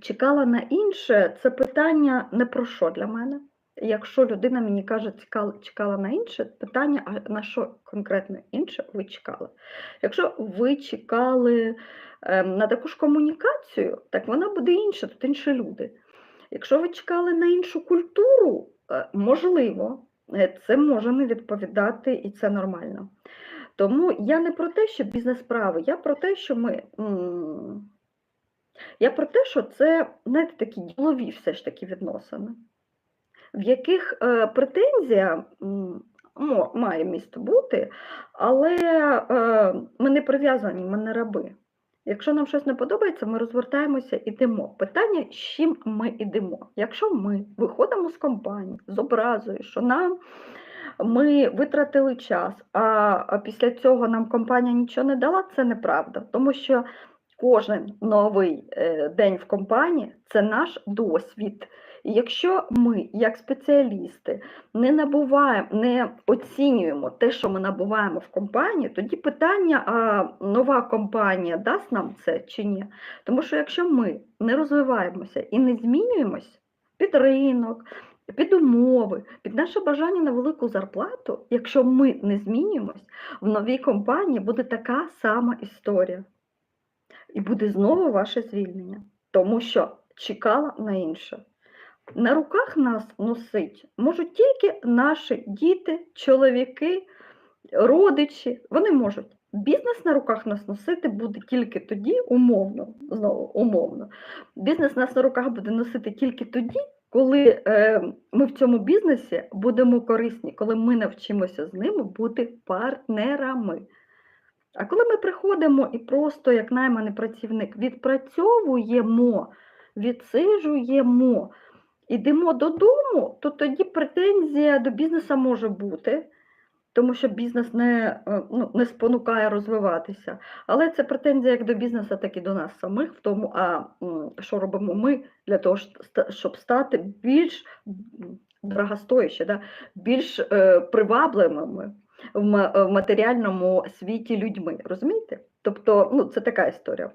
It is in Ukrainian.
Чекала на інше, це питання не про що для мене. Якщо людина мені каже, чекала, на інше, питання, а на що конкретно інше ви чекали? Якщо ви чекали ем, на таку ж комунікацію, так вона буде інша, тут інші люди. Якщо ви чекали на іншу культуру, е, можливо, е, це може не відповідати і це нормально. Тому я не про те, що бізнес-справи, я про те, що ми. Я про те, що це, знаєте, такі ділові все ж таки відносини, в яких е, претензія має місце бути, але е, ми не прив'язані, ми не раби. Якщо нам щось не подобається, ми розвертаємося і йдемо. Питання, з чим ми йдемо. Якщо ми виходимо з компанії з образою, що нам ми витратили час, а після цього нам компанія нічого не дала, це неправда. Тому що кожен новий е, день в компанії це наш досвід. І якщо ми, як спеціалісти, не набуваємо, не оцінюємо те, що ми набуваємо в компанії, тоді питання, а нова компанія дасть нам це чи ні. Тому що якщо ми не розвиваємося і не змінюємось під ринок, під умови, під наше бажання на велику зарплату, якщо ми не змінюємось, в новій компанії буде така сама історія. І буде знову ваше звільнення, тому що чекала на інше. На руках нас носить можуть тільки наші діти, чоловіки, родичі. Вони можуть. Бізнес на руках нас носити буде тільки тоді, умовно, знову умовно. Бізнес нас на руках буде носити тільки тоді, коли е, ми в цьому бізнесі будемо корисні, коли ми навчимося з ними бути партнерами. А коли ми приходимо і просто, як найманий працівник, відпрацьовуємо, відсиджуємо, ідемо додому, то тоді претензія до бізнесу може бути, тому що бізнес не, е, ну, не спонукає розвиватися. Але це претензія як до бізнесу, так і до нас самих в тому, а що робимо ми для того, щоб стати більш дорогостояще, да? більш е, привабливими в матеріальному світі людьми. Розумієте? Тобто, ну, це така історія.